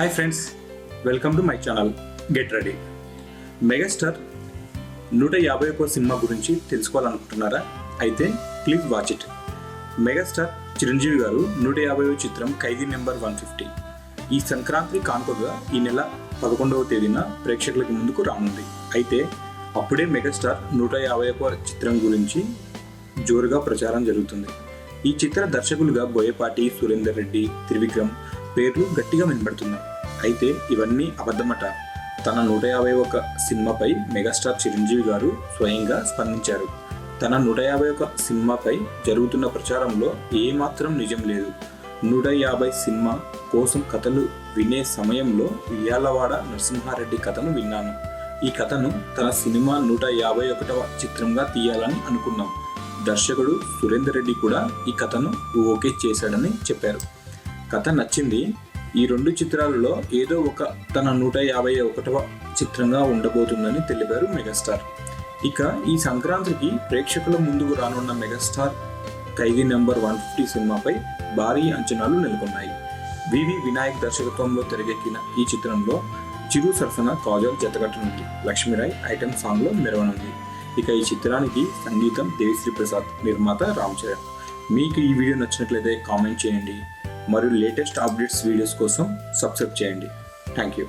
Hi friends welcome to my channel get ready megastar నూట యాభై ఒక్క సినిమా గురించి తెలుసుకోవాలనుకుంటున్నారా? అయితే please watch it megastar Chiranjeevi garu నూట యాభై చిత్రం ఖైదీ నెంబర్ వన్ ఫిఫ్టీ. ఈ సంక్రాంతి కానుకగా ఈ నెల పదకొండవ తేదీన ప్రేక్షకులకు ముందుకు రానుంది. అయితే అప్పుడే మెగాస్టార్ నూట యాభై ఒక్క చిత్రం గురించి జోరుగా ప్రచారం జరుగుతుంది. ఈ చిత్ర దర్శకులుగా బోయపాటి సురేందర్ రెడ్డి త్రివిక్రమ్ పేర్లు గట్టిగా వినబడుతున్నాయి. అయితే ఇవన్నీ అబద్ధమట. తన నూట యాభై ఒక సినిమాపై మెగాస్టార్ చిరంజీవి గారు స్వయంగా స్పందించారు. తన నూట యాభై ఒక సినిమాపై జరుగుతున్న ప్రచారంలో ఏమాత్రం నిజం లేదు. నూట యాభై సినిమా కోసం కథలు వినే సమయంలో ఉయ్యాలవాడ నరసింహారెడ్డి కథను విన్నాను. ఈ కథను తన సినిమా నూట యాభై ఒకటవ చిత్రంగా తీయాలని అనుకున్నాం. దర్శకుడు సురేందర్ రెడ్డి కూడా ఈ కథను ఓకే చేశాడని చెప్పారు. కథ నచ్చింది. ఈ రెండు చిత్రాలలో ఏదో ఒక తన నూట యాభై ఒకటవ చిత్రంగా ఉండబోతుందని తెలిపారు మెగాస్టార్. ఇక ఈ సంక్రాంతికి ప్రేక్షకుల ముందుకు రానున్న megastar Khaidi number one fifty సినిమాపై భారీ అంచనాలు నెలకొన్నాయి. వివి వినాయక్ దర్శకత్వంలో తెరకెక్కిన ఈ చిత్రంలో చిరు సరసన కాజల్ జతకట్టనుంది లక్ష్మీరాయ్ ఐటెం సాంగ్లో మెరవనుంది. ఇక ఈ చిత్రానికి సంగీతం దేవిశ్రీ ప్రసాద్ నిర్మాత రామ్ చరణ్. మీకు ఈ వీడియో నచ్చినట్లయితే కామెంట్ చేయండి. మరియు లేటెస్ట్ అప్డేట్స్ వీడియోస్ కోసం సబ్స్క్రైబ్ చేయండి. Thank you.